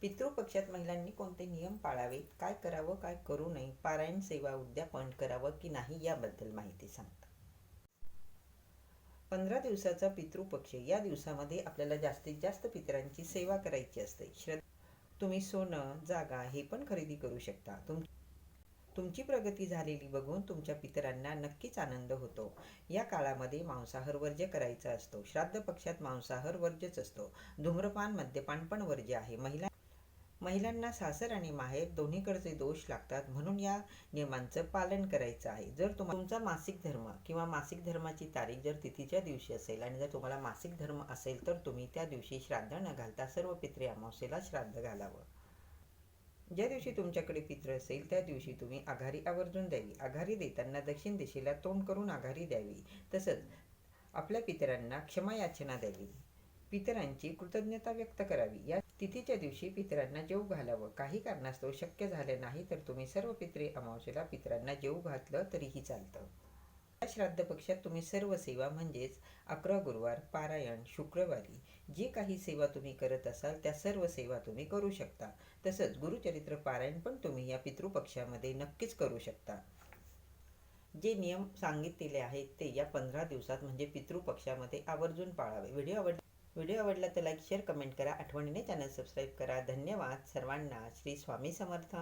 पितृपक्षात महिलांनी कोणते नियम पाळावेत? काय करावं काय करू नये? पारायण सेवा उद्यापन करावं की नाही याबद्दल माहिती सांगतात. पंधरा दिवसाचा पितृपक्ष. या दिवसामध्ये आपल्याला जास्तीत जास्त पितरांची सेवा करायची असते. श्रद्धा तुम्ही सोनं जागा हे पण खरेदी करू शकता. तुम तुमची प्रगती झालेली बघून तुमच्या पितरांना नक्कीच आनंद होतो. या काळामध्ये मांसाहार वर्ज्य करायचा असतो. श्राद्ध पक्षात मांसाहार वर्ज्यच असतो. धूम्रपान मद्यपान पण वर्ज्य आहे. महिला महिलांना सासर आणि माहेर दोन्हीकडचे दोष लागतात म्हणून या नियमांचं पालन करायचं आहे. जर तुम्हा तुमचा मासिक धर्म किंवा मासिक धर्माची तारीख जर तिथीच्या दिवशी असेल आणि जर तुम्हाला मासिक धर्म असेल तर तुम्ही त्या दिवशी श्राद्ध न घालता सर्व पित्रे अमावस्येला श्राद्ध घालावं. ज्या दिवशी तुमच्याकडे पित्र असेल त्या दिवशी तुम्ही आघारी आवर्जून द्यावी. आघारी देताना दक्षिण दिशेला तोंड करून आघारी द्यावी. तसंच आपल्या पितरांना क्षमायाचना द्यावी. पितरांची कृतज्ञता व्यक्त करावी. या तिथीच्या दिवशी पितरांना जेव घालावं. काही कारणास्तव शक्य झाले नाही तर तुम्ही सर्व पित्रे अमावस्येला पितरांना जेव घातलं तरीही चालतं. या श्राद्ध पक्षात तुम्ही सर्व सेवा म्हणजेच अकरा गुरुवार पारायण शुक्रवारी जी काही सेवा तुम्ही करत असाल त्या सर्व सेवा तुम्ही करू शकता. तसंच गुरुचरित्र पारायण पण तुम्ही या पितृपक्षामध्ये नक्कीच करू शकता. जे नियम सांगितलेले आहेत ते या पंधरा दिवसात म्हणजे पितृपक्षामध्ये आवर्जून पाळावे. व्हिडिओ आवड व्हिडिओ आवडला तर लाईक शेअर कमेंट करा. आठवणीने चॅनल सबस्क्राईब करा. धन्यवाद. सर्वांना श्री स्वामी समर्थ.